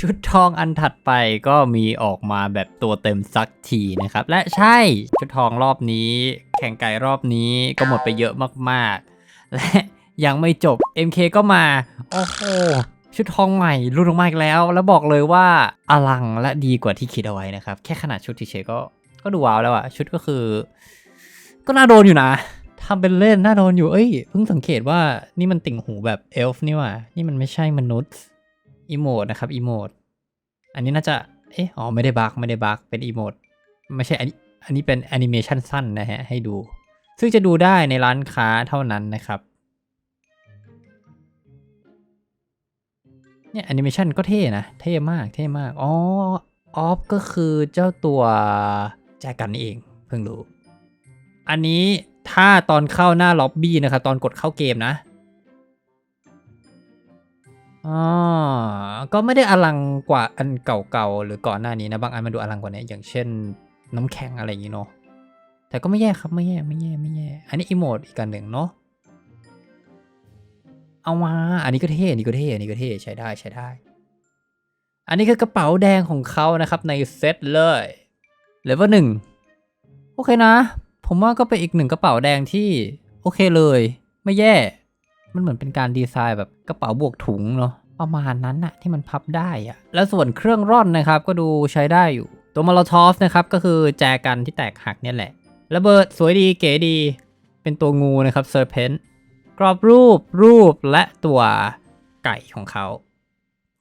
ชุดทองอันถัดไปก็มีออกมาแบบตัวเต็มสักทีนะครับ และใช่ชุดทองรอบนี้ แข่งไก่รอบนี้ก็หมดไปเยอะมากๆ และยังไม่จบ MK ก็มา โอ้โหชุดทองใหม่รุ่นออกมาอีกแล้ว แล้วบอกเลยว่าอลังและดีกว่าที่คิดเอาไว้นะครับ แค่ขนาดชุดเฉยๆก็ก็ดูว้าวแล้วอะชุดก็คือ ก็น่าโดนอยู่นะทำเป็นเล่นน่าโดนอยู่เอ้ยเพิ่งสังเกตว่านี่มันติ่งหูแบบเอลฟ์นี่ว่านี่มันไม่ใช่มนุษย์ อีโมดนะครับอีโมดอันนี้น่าจะ เอ๊ะอ๋อไม่ได้บักไม่ได้บักเป็นอีโมดไม่ใช่อันนี้อันนี้เป็นแอนิเมชันสั้นนะฮะให้ดู ซึ่งจะดูได้ในร้านค้าเท่านั้นนะครับเนี่ยแอนิเมชันก็เท่นะ เท่มากเท่มากอ๋อออฟก็คือเจ้าตัวแจกันเองเพิ่งรู้ อันนี้ถ้าตอนเข้าหน้าล็อบบี้นะครับ ตอนกดเข้าเกมนะ อ๋อ ก็ไม่ได้อลังกว่าอันเก่าๆ หรือก่อนหน้านี้นะ บางอันมันดูอลังกว่านี้ อย่างเช่นน้ำแข็งอะไรอย่างนี้เนาะ แต่ก็ไม่แย่ครับ ไม่แย่ ไม่แย่ ไม่แย่ อันนี้อีโมดอีกอันหนึ่งเนาะ เอามา อันนี้ก็เท่ อันนี้ก็เท่ อันนี้ก็เท่ ใช้ได้ ใช้ได้ อันนี้คือกระเป๋าแดงของเขานะครับในเซตเลย เลเวลหนึ่ง โอเคนะ ผมว่าก็เป็นอีกหนึ่งกระเป๋าแดงที่โอเคเลย ไม่แย่ มันเหมือนเป็นการดีไซน์แบบกระเป๋าบวกถุงเนาะประมาณนั้นน่ะที่มันพับได้อะแล้วส่วนเครื่องร่อนนะครับก็ดูใช้ได้อยู่ตัวมอลทอฟนะครับก็คือแจกันที่แตกหักเนี่ยแหละระเบิดสวยดีเก๋ดี เป็นตัวงูนะครับเซอร์เพนกรอบรูปรูปและตัวไก่ของเขา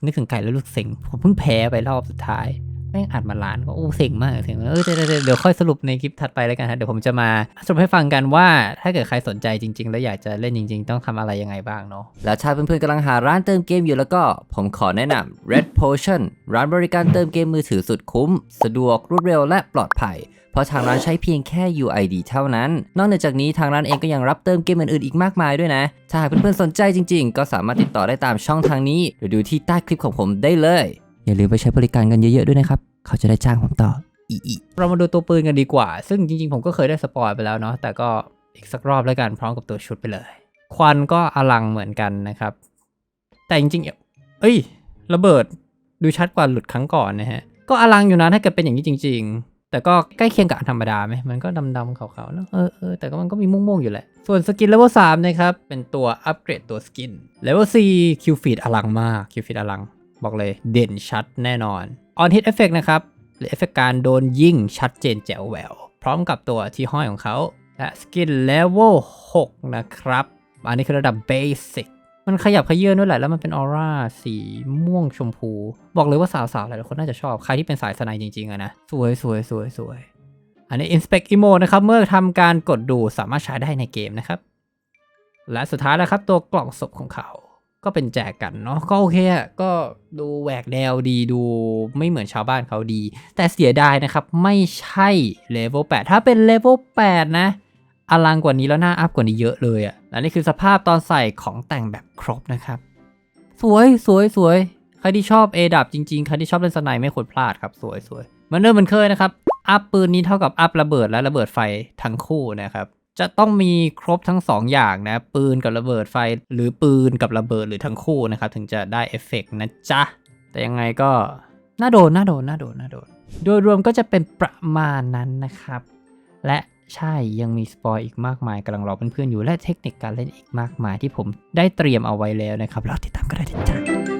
นึกถึงไก่แล้วรู้สึกเซ็งผมเพิ่งแพ้ไปรอบสุดท้าย ม่งอัดมาล้านก็โอ้เซ็งมากเซ็งเออเดี๋ยวเดี๋ยวค่อยสรุปในคลิปถัดไปแล้วกันฮะเดี๋ยวผมจะมาสรุปให้ฟังกันว่า ถ้าเกิดใครสนใจจริง ๆ แล้วอยากจะเล่นจริง ๆ ต้องทำอะไรยังไงบ้างเนาะแล้วถ้าเพื่อนๆกำลังหาร้านเติมเกมอยู่แล้วก็ผมขอแนะนำ Red Potion ร้านบริการเติมเกมมือถือสุดคุ้ม สะดวกรวดเร็วและปลอดภัยเพราะทางร้านใช้เพียงแค่ UID เท่านั้น นอกนจากนี้ทางร้านเองก็ยังรับเติมเกมอื่นๆอีกมากมายด้วยนะ ถ้าหากเพื่อนๆสนใจจริงๆ ก็สามารถติดต่อได้ตามช่องทางนี้ หรือดูที่ใต้คลิปของผมได้เลย อย่าลืมไปใช้บริการกันเยอะๆด้วยนะครับ เขาจะได้จ้างผมต่ออีอีเรามาดูตัวปืนกันดีกว่า ซึ่งจริงๆ ผมก็เคยได้สปอยไปแล้วเนาะแต่ก็อีกสักรอบแล้วกันพร้อมกับตัวชุดไปเลย ควันก็อลังเหมือนกันนะครับ แต่จริงๆ เอ้ย ระเบิดดูชัดกว่าหลุดครั้งก่อนนะฮะ ก็อลังอยู่นะถ้าเกิดเป็นอย่างนี้จริง ๆ แต่ก็ใกล้เคียงกับอันธรรมดาไหมมันก็ดำๆขาวๆเนอะเออเออแต่ก็มันก็มีม่วงๆอยู่แหละ ส่วนสกินเลเวล3นะครับเป็นตัวอัปเกรดตัวสกินเลเวล4คิวฟีดอลังมากคิวฟีดอลัง บอกเลยเด่นชัดแน่นอน On Hit Effect นะครับหรือเอฟเฟกต์การโดนยิงชัดเจนแจ๋วแหวว พร้อมกับตัวที่ห้อยของเขา และสกินเลเวล6นะครับ อันนี้คือระดับเบสิกมันขยับขยื่นด้วยแหละ แล้วมันเป็นออร่าสีม่วงชมพู บอกเลยว่าสาวๆ หลายคนน่าจะชอบ ใครที่เป็นสายสไนจริงๆอะนะ สวยสวยสวยสวยอันนี้ Inspect Emo นะครับ เมื่อทำการกดดูสามารถใช้ได้ในเกมนะครับ และสุดท้ายแล้วครับตัวกล่องศพของเขา ก็เป็นแจกกันเนาะก็โอเคอะก็ดูแหวกแนวดีดูไม่เหมือนชาวบ้านเขาดี แต่เสียดายนะครับไม่ใช่เลเวล8ถ้าเป็นเลเวล8นะอลังกว่านี้แล้วน่าอัพกว่านี้เยอะเลยอะและนี่คือสภาพตอนใส่ของแต่งแบบครบนะครับ สวยสวยสวยใครที่ชอบเอดับจริงๆ ใครที่ชอบเล่นสไนไม่ควรพลาดครับ สวยสวยมือนเดิมเหมือนเคยนะครับ อัพปืนนี้เท่ากับอัพระเบิดและระเบิดไฟทั้งคู่นะครับ จะต้องมีครบทั้งสองอย่างนะ ปืนกับระเบิดไฟหรือปืนกับระเบิดหรือทั้งคู่นะครับ ถึงจะได้เอฟเฟกต์นะจ๊ะ แต่ยังไงก็น่าโดนน่าโดนน่าโดนน่าโดน โดยรวมก็จะเป็นประมาณนั้นนะครับ และใช่ยังมีสปอยอีกมากมายกำลังรอเพื่อนๆอยู่และเทคนิคการเล่นอีกมากมายที่ผมได้เตรียมเอาไว้แล้วนะครับรอติดตามกันได้จ๊ะ